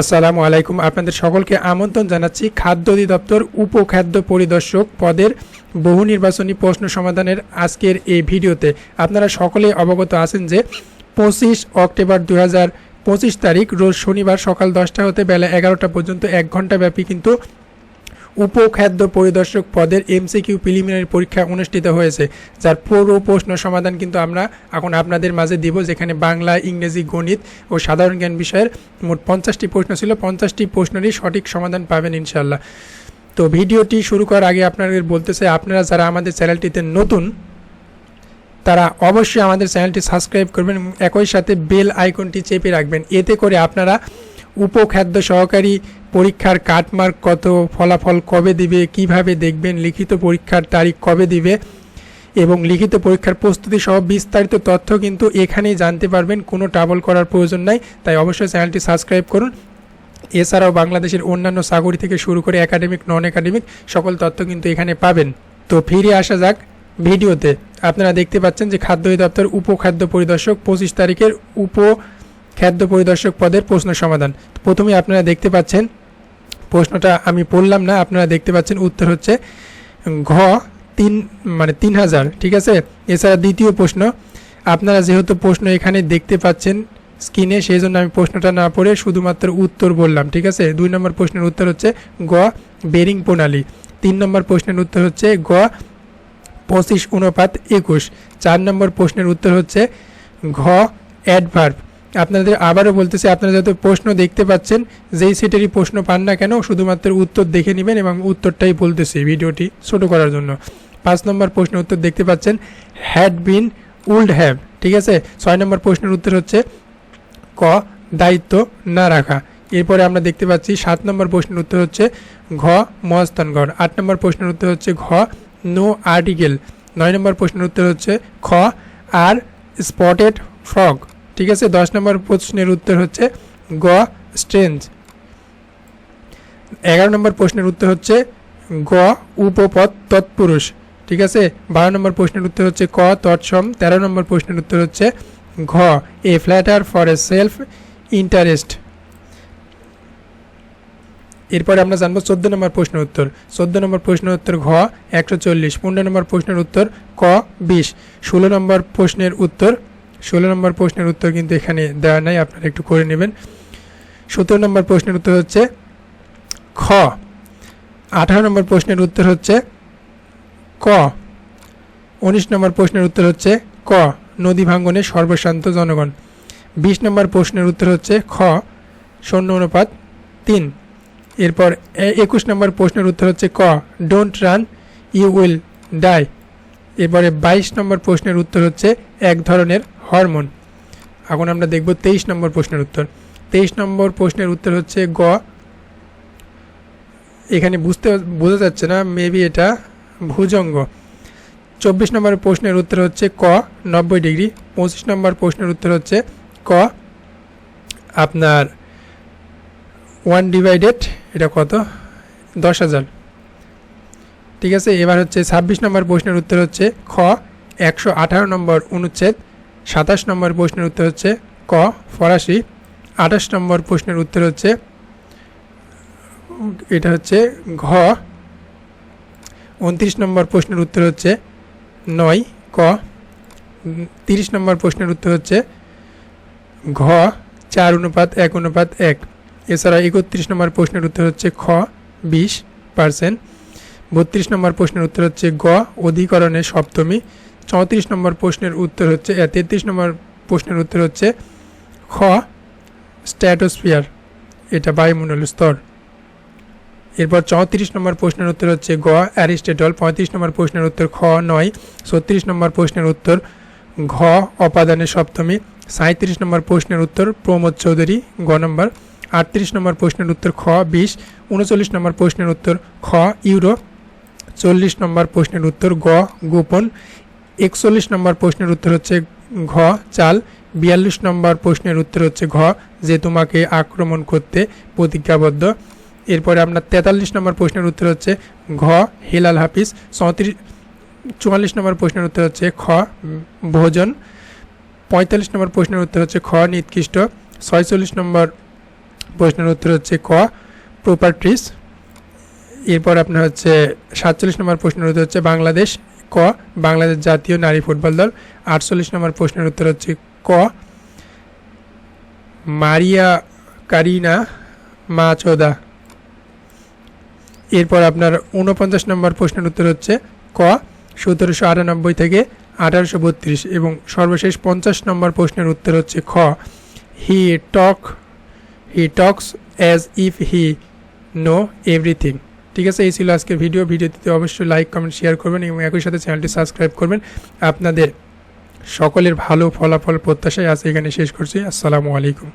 আসসালামু আলাইকুম। আপনাদের সকলকে আমন্ত্রণ জানাচ্ছি খাদ্য অধিদপ্তর উপখাদ্য পরিদর্শক পদের বহু নির্বাচনী প্রশ্ন সমাধানের আজকের এই ভিডিওতে। আপনারা সকলে অবগত আছেন যে পঁচিশ অক্টোবর দু হাজার পঁচিশ তারিখ, রোজ শনিবার সকাল দশটা হতে বেলা এগারোটা পর্যন্ত এক ঘণ্টা ব্যাপী কিন্তু উপখাদ্য পরিদর্শক পদের এমসিকিউ প্রিলিমিনারি পরীক্ষা অনুষ্ঠিত হয়েছে, যার পুরো প্রশ্ন সমাধান কিন্তু আমরা এখন আপনাদের মাঝে দিব, যেখানে বাংলা, ইংরেজি, গণিত ও সাধারণ জ্ঞান বিষয়ের মোট পঞ্চাশটি প্রশ্ন ছিল। পঞ্চাশটি প্রশ্নেরই সঠিক সমাধান পাবেন ইনশাল্লাহ তো ভিডিওটি শুরু করার আগে আপনাদের বলতে চাই আপনারা যারা আমাদের চ্যানেলটিতে নতুন, তারা অবশ্যই আমাদের চ্যানেলটি সাবস্ক্রাইব করবেন একই সাথে বেল আইকনটি চেপে রাখবেন। এতে করে আপনারা উপখাদ্য সহকারী পরীক্ষার কাটমার্ক কত, ফলাফল কবে দিবে, কীভাবে দেখবেন, লিখিত পরীক্ষার তারিখ কবে দিবে, এবং লিখিত পরীক্ষার প্রস্তুতি সহ বিস্তারিত তথ্য কিন্তু এখানেই জানতে পারবেন, কোনো ট্রাভেল করার প্রয়োজন নাই, তাই অবশ্যই চ্যানেলটি সাবস্ক্রাইব করুন। এছাড়াও বাংলাদেশের অন্যান্য সাগরী থেকে শুরু করে একাডেমিক নন একাডেমিক সকল তথ্য কিন্তু এখানে পাবেন। তো ফিরে আসা যাক ভিডিওতে। আপনারা দেখতে পাচ্ছেন যে খাদ্য অধিদপ্তর উপখাদ্য পরিদর্শক পঁচিশ তারিখের উপ খাদ্য পরিদর্শক পদের প্রশ্ন সমাধান। প্রথমে আপনারা দেখতে পাচ্ছেন প্রশ্নটা আমি পড়লাম না, আপনারা দেখতে পাচ্ছেন, উত্তর হচ্ছে ঘ, তিন মানে তিন হাজার, ঠিক আছে? এছাড়া দ্বিতীয় প্রশ্ন, আপনারা যেহেতু প্রশ্ন এখানে দেখতে পাচ্ছেন স্ক্রিনে, সেই জন্য আমি প্রশ্নটা না পড়ে শুধুমাত্র উত্তর বললাম, ঠিক আছে? দুই নম্বর প্রশ্নের উত্তর হচ্ছে গ বেরিং প্রণালী। তিন নম্বর প্রশ্নের উত্তর হচ্ছে গ পঁচিশ অনুপাত একুশ। চার নম্বর প্রশ্নের উত্তর হচ্ছে ঘ, অ্যাডভার্ব। আপনাদের আবারও বলতেছি, আপনারা যত প্রশ্ন দেখতে পাচ্ছেন, যেই সেটেরই প্রশ্ন পান না কেন, শুধুমাত্র উত্তর দেখে নেবেন এবং উত্তরটাই বলতেছি ভিডিওটি ছোট করার জন্য। পাঁচ নম্বর প্রশ্নের উত্তর দেখতে পাচ্ছেন হ্যাড বিন উল্ড হ্যাভ ঠিক আছে? ছয় নম্বর প্রশ্নের উত্তর হচ্ছে, ক, দায়িত্ব না রাখা এরপরে আমরা দেখতে পাচ্ছি, সাত নম্বর প্রশ্নের উত্তর হচ্ছে, ঘ মস্তানগড় আট নম্বর প্রশ্নের উত্তর হচ্ছে, ঘ, নো আর্টিকেল নয় নম্বর প্রশ্নের উত্তর হচ্ছে, খ, আর স্পটেড ফ্রগ ঠিক আছে, দশ নম্বর প্রশ্নের উত্তর হচ্ছে গ, স্ট্রেঞ্জ। এগারো নম্বর প্রশ্নের উত্তর হচ্ছে গ, উপপদ, তৎপুরুষ। ঠিক আছে, বারো নম্বর প্রশ্নের উত্তর হচ্ছে ক, তৎসম। তেরো নম্বর প্রশ্নের উত্তর হচ্ছে ঘ, a flatter for a self interest এরপরে আমরা জানব চোদ্দ নম্বর প্রশ্নের উত্তর। চোদ্দ নম্বর প্রশ্নের উত্তর ঘ, একশো চল্লিশ। পনেরো নম্বর প্রশ্নের উত্তর ক, বিশ। ষোলো নম্বর প্রশ্নের উত্তর ষোলো নম্বর প্রশ্নের উত্তর কিন্তু এখানে দেওয়া নাই, আপনারা একটু করে নেবেন। সতেরো নম্বর প্রশ্নের উত্তর হচ্ছে খ। আঠারো নম্বর প্রশ্নের উত্তর হচ্ছে ক। উনিশ নম্বর প্রশ্নের উত্তর হচ্ছে ক। নদী ভাঙ্গনে সর্বশান্ত জনগণ। বিশ নম্বর প্রশ্নের উত্তর হচ্ছে খ। শূন্য অনুপাত তিন। এরপর একুশ নম্বর প্রশ্নের উত্তর হচ্ছে ক। Don't run you will die এরপরে বাইশ নম্বর প্রশ্নের উত্তর হচ্ছে এক ধরনের হরমোন। এখন আমরা দেখব তেইশ নম্বর প্রশ্নের উত্তর। তেইশ নম্বর প্রশ্নের উত্তর হচ্ছে গ। এখানে বুঝতে, বোঝা যাচ্ছে না মেবি এটা ভুজঙ্গ। চব্বিশ নম্বর প্রশ্নের উত্তর হচ্ছে ক, নব্বই ডিগ্রি। পঁচিশ নম্বর প্রশ্নের উত্তর হচ্ছে ক। আপনার ওয়ান ডিভাইডেড এটা কত? দশ হাজার। ঠিক আছে, এবার হচ্ছে ছাব্বিশ নম্বর প্রশ্নের উত্তর হচ্ছে খ। একশো আঠারো নম্বর অনুচ্ছেদ। সাতাশ নম্বর প্রশ্নের উত্তর হচ্ছে ক, ফরাসি। আঠাশ নম্বর প্রশ্নের উত্তর হচ্ছে, এটা হচ্ছে ঘ। উনত্রিশ নম্বর প্রশ্নের উত্তর হচ্ছে নয়, ক। তিরিশ নম্বর প্রশ্নের উত্তর হচ্ছে ঘ। চার অনুপাত, এক অনুপাত, এক। এছাড়া একত্রিশ নম্বর প্রশ্নের উত্তর হচ্ছে খ, বিশ পার্সেন্ট। বত্রিশ নম্বর প্রশ্নের উত্তর হচ্ছে গ অধিকরণের সপ্তমী। চৌত্রিশ নম্বর প্রশ্নের উত্তর হচ্ছে তেত্রিশ নম্বর প্রশ্নের উত্তর হচ্ছে খ, স্ট্যাটোস্ফিয়ার, এটা বায়ুমণ্ডল স্তর। এরপর চৌত্রিশ নম্বর প্রশ্নের উত্তর হচ্ছে গ, অ্যারিস্টেটল, পঁয়ত্রিশ নম্বর প্রশ্নের উত্তর খ নয়, ছত্রিশ নম্বর প্রশ্নের উত্তর ঘ, অপাদানের সপ্তমী সাঁত্রিশ নম্বর প্রশ্নের উত্তর প্রমোদ চৌধুরী, গ নম্বর, আটত্রিশ নম্বর প্রশ্নের উত্তর খ, বিশ, উনচল্লিশ নম্বর প্রশ্নের উত্তর খ ইউরো চল্লিশ নম্বর প্রশ্নের উত্তর গ গোপন একচল্লিশ নম্বর প্রশ্নের উত্তর হচ্ছে ঘ, চাল। বিয়াল্লিশ নম্বর প্রশ্নের উত্তর হচ্ছে ঘ, যে তোমাকে আক্রমণ করতে প্রতিজ্ঞাবদ্ধ। এরপরে আপনার তেতাল্লিশ নম্বর প্রশ্নের উত্তর হচ্ছে ঘ, হেলাল হাফিজ। চৌত্রিশ, চুয়াল্লিশ নম্বর প্রশ্নের উত্তর হচ্ছে খ, ভোজন। পঁয়তাল্লিশ নম্বর প্রশ্নের উত্তর হচ্ছে খ, নিকৃষ্ট। ছয়চল্লিশ নম্বর প্রশ্নের উত্তর হচ্ছে ক প্রপার্টিস এরপর আপনার হচ্ছে সাতচল্লিশ নম্বর প্রশ্নের উত্তর হচ্ছে বাংলাদেশ, ক, বাংলাদেশ জাতীয় নারী ফুটবল দল, আটচল্লিশ নম্বর প্রশ্নের উত্তর হচ্ছে ক, মারিয়া কারিনা মাচোদা। এরপর আপনার উনপঞ্চাশ নম্বর প্রশ্নের উত্তর হচ্ছে ক, সতেরোশো আটানব্বই থেকে আঠারোশো বত্রিশ এবং সর্বশেষ পঞ্চাশ নম্বর প্রশ্নের উত্তর হচ্ছে খ। He talk he talks as if he know everything ঠিক আছে, এই ছিল আজকের ভিডিও ভিডিওটিতে অবশ্যই লাইক কমেন্ট শেয়ার করবেন এবং একই সাথে চ্যানেলটি সাবস্ক্রাইব করবেন। আপনাদের সকলের ভালো ফলাফল প্রত্যাশায় আজ এখানে শেষ করছি। আসসালামু আলাইকুম।